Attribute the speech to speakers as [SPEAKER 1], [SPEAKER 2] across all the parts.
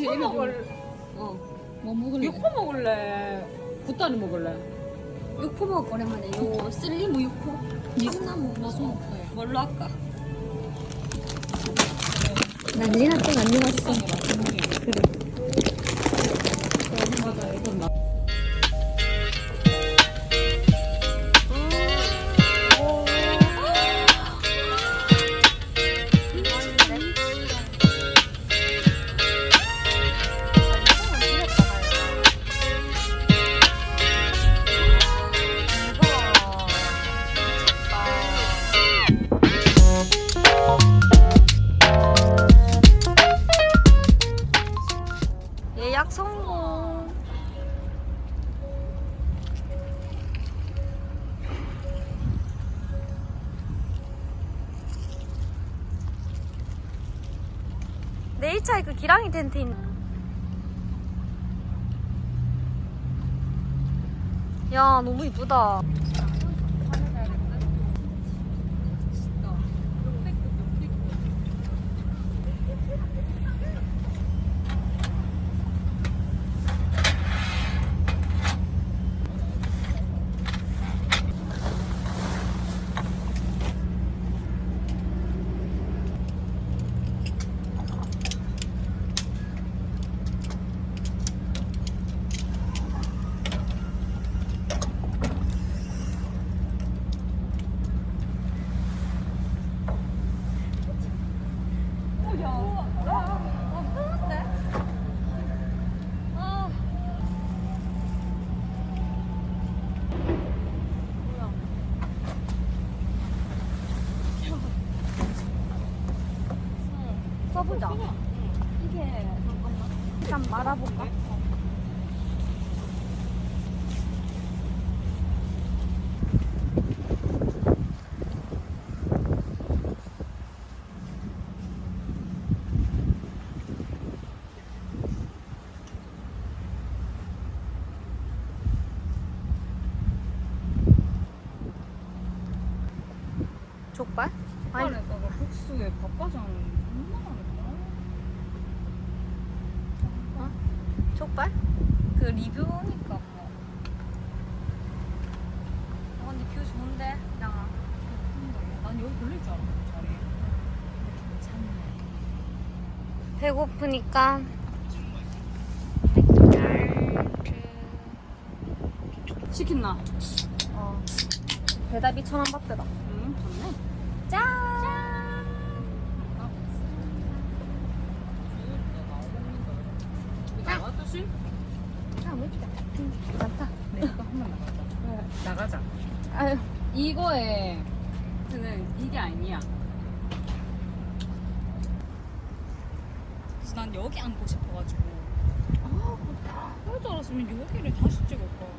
[SPEAKER 1] 그치 이거
[SPEAKER 2] 먹을
[SPEAKER 1] 어뭐 먹을래?
[SPEAKER 2] 육포 먹을래? 굿다리 먹을래?
[SPEAKER 3] 육포 먹을 오랜만에 요 슬리무 육포? 참나무
[SPEAKER 1] 나좀 먹어요.
[SPEAKER 2] 뭘로 할까?
[SPEAKER 3] 난 리나 땡안 녹았어.
[SPEAKER 1] 그래
[SPEAKER 3] 1차에 그 기랑이 텐트 있는. 야 너무 이쁘다. 보자 이게 잠깐만 일단 말아볼까? 족발? 아니
[SPEAKER 2] 족발에다가 국수에 밥과장 존나 많다
[SPEAKER 3] 족발? 그 리뷰니까 뭐. 어, 근데 뷰 좋은데, 양아.
[SPEAKER 2] 난 여기 걸릴 줄 알았어 자리에
[SPEAKER 3] 배고프니까.
[SPEAKER 2] 시켰나?
[SPEAKER 3] 어. 배달비 천원 받더라.
[SPEAKER 2] 응 좋네
[SPEAKER 3] 짠!
[SPEAKER 2] 나가듯이?
[SPEAKER 3] 아, 멋있다. 많다.
[SPEAKER 2] 네 이거 한번 나가자 나가자
[SPEAKER 3] 아유,
[SPEAKER 2] 이거에 이게 아니야 그래서 난 여기 앉고 싶어가지고 아 그럴 줄 알았으면 여기를 다시 찍을 거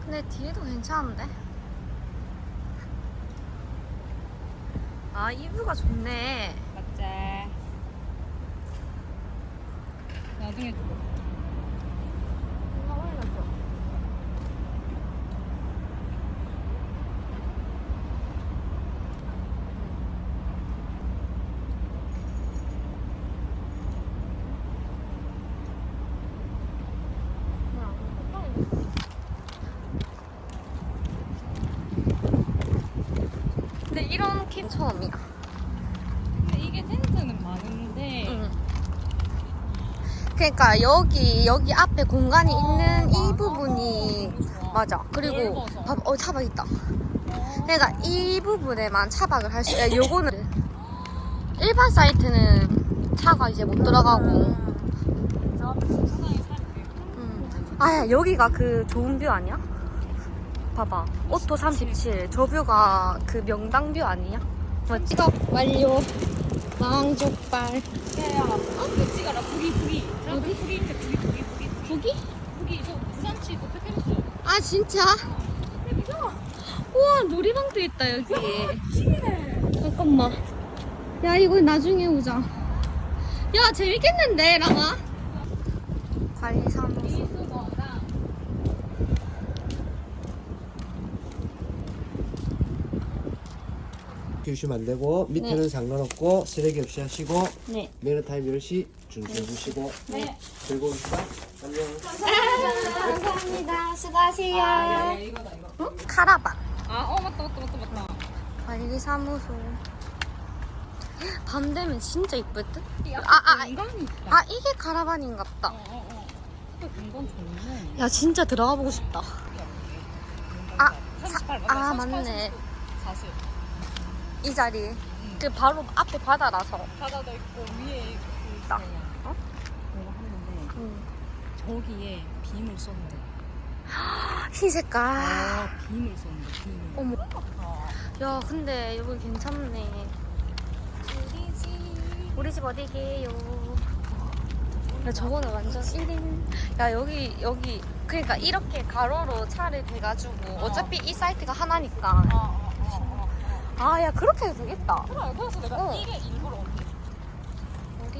[SPEAKER 3] 근데 뒤에도 괜찮은데? 아, 이 뷰가 좋네.
[SPEAKER 2] 맞지? 나중에
[SPEAKER 3] 근데 이런 캠 처음이야.
[SPEAKER 2] 근데 이게 텐트는 많은데
[SPEAKER 3] 응. 그러니까 여기 여기 앞에 공간이 있는 이 부분이 맞아. 그리고. 봐, 어 차박 있다. 그러니까 이 부분에만 차박을 할 수. 야, 요거는 일반 사이트는 차가 이제 못 들어가고.
[SPEAKER 2] 살게
[SPEAKER 3] 음. 아 여기가 그 좋은 뷰 아니야? 봐봐. 오토 37. 저 뷰가 그 명당 뷰 아니야? 뭐 찍어 완료. 망족발.
[SPEAKER 2] 야야 앞에 찍어라 부기 부기 저 앞에 부기 부기 부기 부기 저 부산치 그 페페로스
[SPEAKER 3] 아 진짜? 우와 놀이방도 있다 여기. 잠깐만. 야 이거 나중에 오자. 야 재밌겠는데 라마? 관리사무소.
[SPEAKER 2] 이수거랑
[SPEAKER 4] 주시면 안 되고 밑에는 상관없고 쓰레기 없이 하시고
[SPEAKER 1] 네.
[SPEAKER 4] 메뉴 타임 10시 준비해주시고
[SPEAKER 1] 네.
[SPEAKER 4] 즐거우시다 안녕
[SPEAKER 3] 감사합니다. 수고하세요.
[SPEAKER 2] 아, 예, 이거다 이거.
[SPEAKER 3] 카라반.
[SPEAKER 2] 아, 어 맞다 맞다 맞다 맞다.
[SPEAKER 3] 관리사무소. 밤 되면 진짜 이쁠 듯? 아, 아,
[SPEAKER 2] 있다.
[SPEAKER 3] 아, 이게 카라반인갑다.
[SPEAKER 2] 어, 어, 어.
[SPEAKER 3] 야, 진짜 들어가 보고 싶다. 아,
[SPEAKER 2] 38
[SPEAKER 3] 아. 맞네.
[SPEAKER 2] 40.
[SPEAKER 3] 이 자리. 그 바로 앞에 바다라서.
[SPEAKER 2] 바다도 있고 위에 그
[SPEAKER 3] 있다. 어?
[SPEAKER 2] 내가 하는데
[SPEAKER 3] 응.
[SPEAKER 2] 저기에 빔을 쏜대.
[SPEAKER 3] 흰 색깔.
[SPEAKER 2] 아, 빔을 쏜대. 빔을.
[SPEAKER 3] 어머.
[SPEAKER 2] 어.
[SPEAKER 3] 야, 근데 여기 괜찮네.
[SPEAKER 2] 우리 집.
[SPEAKER 3] 우리 집 어디게요? 야, 저거는 완전 1인. 야, 여기, 여기. 그러니까 이렇게 가로로 차를 대가지고 어 차피 이 사이트가 하나니까.
[SPEAKER 2] 어, 어, 어, 어.
[SPEAKER 3] 아, 야, 그렇게 해도 되겠다.
[SPEAKER 2] 그래, 그래서 내가
[SPEAKER 3] 어.
[SPEAKER 2] 이게 일부러.
[SPEAKER 3] 우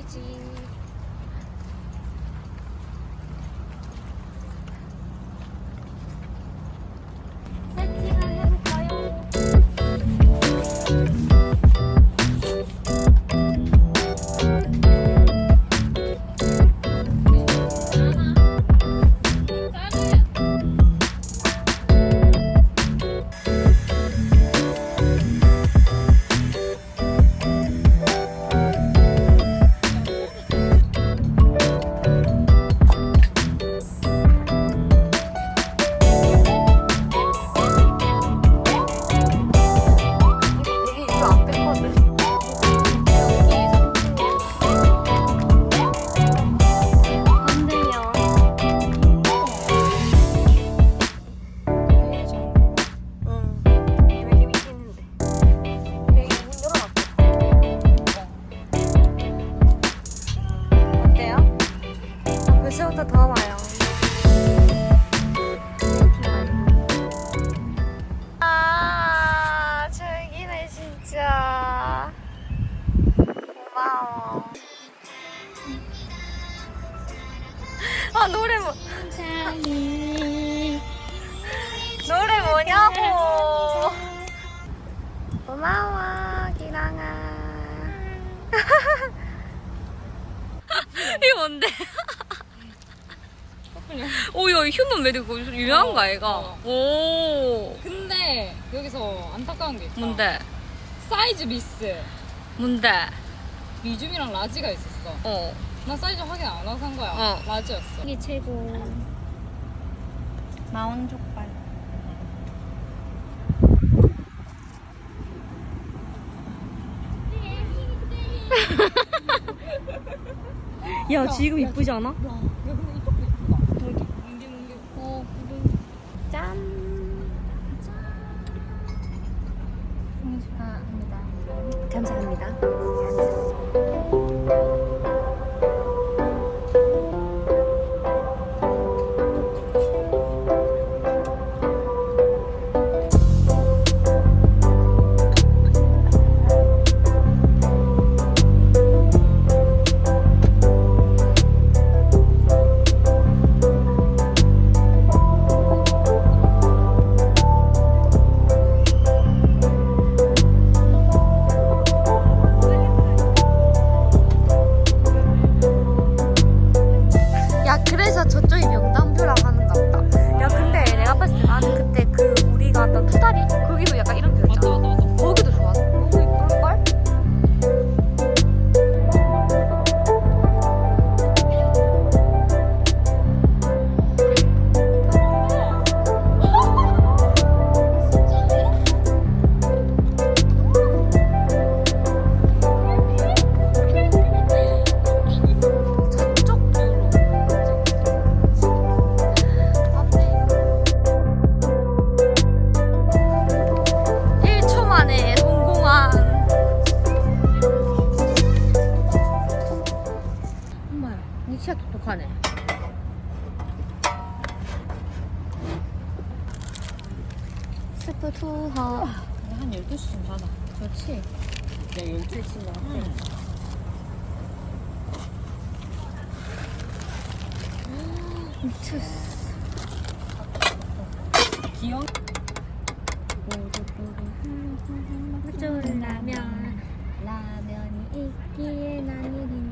[SPEAKER 3] 이게 뭔데? 오, 야, 휴먼 메리고 유명한 거 아이가?
[SPEAKER 2] 어.
[SPEAKER 3] 오.
[SPEAKER 2] 근데 여기서 안타까운 게 있다.
[SPEAKER 3] 뭔데?
[SPEAKER 2] 사이즈 미스.
[SPEAKER 3] 뭔데?
[SPEAKER 2] 미줌이랑 라지가 있었어.
[SPEAKER 3] 어.
[SPEAKER 2] 나 사이즈 확인 안 하고 산 거야.
[SPEAKER 3] 어.
[SPEAKER 2] 라지였어.
[SPEAKER 3] 이게 최고. 마원 족 야, 지금 이쁘지 않아?
[SPEAKER 2] 투스.
[SPEAKER 3] 귀여워. 쫄라면 라면이 있기에 난이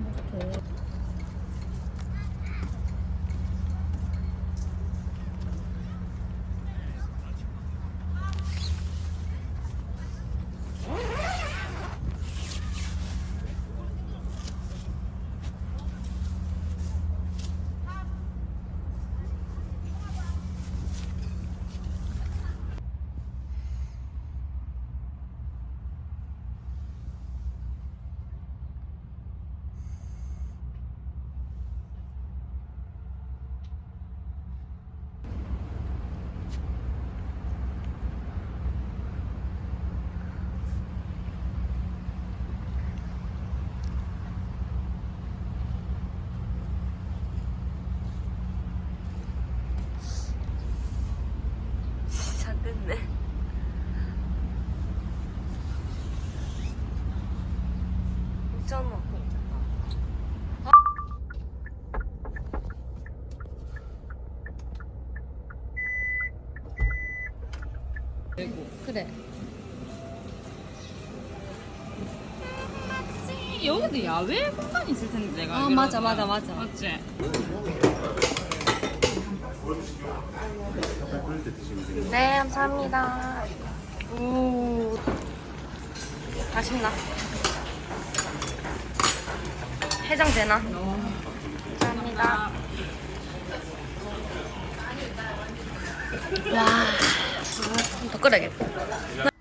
[SPEAKER 3] 그래.
[SPEAKER 2] 여기도 야외 공간이 있을 텐데 내가
[SPEAKER 3] 아,
[SPEAKER 2] 알기로는.
[SPEAKER 3] 맞아, 맞아, 맞아.
[SPEAKER 2] 맞지?
[SPEAKER 3] 네, 감사합니다. 오, 맛있나? 해장 되나? 감사합니다. 와, 더 끓여야겠다.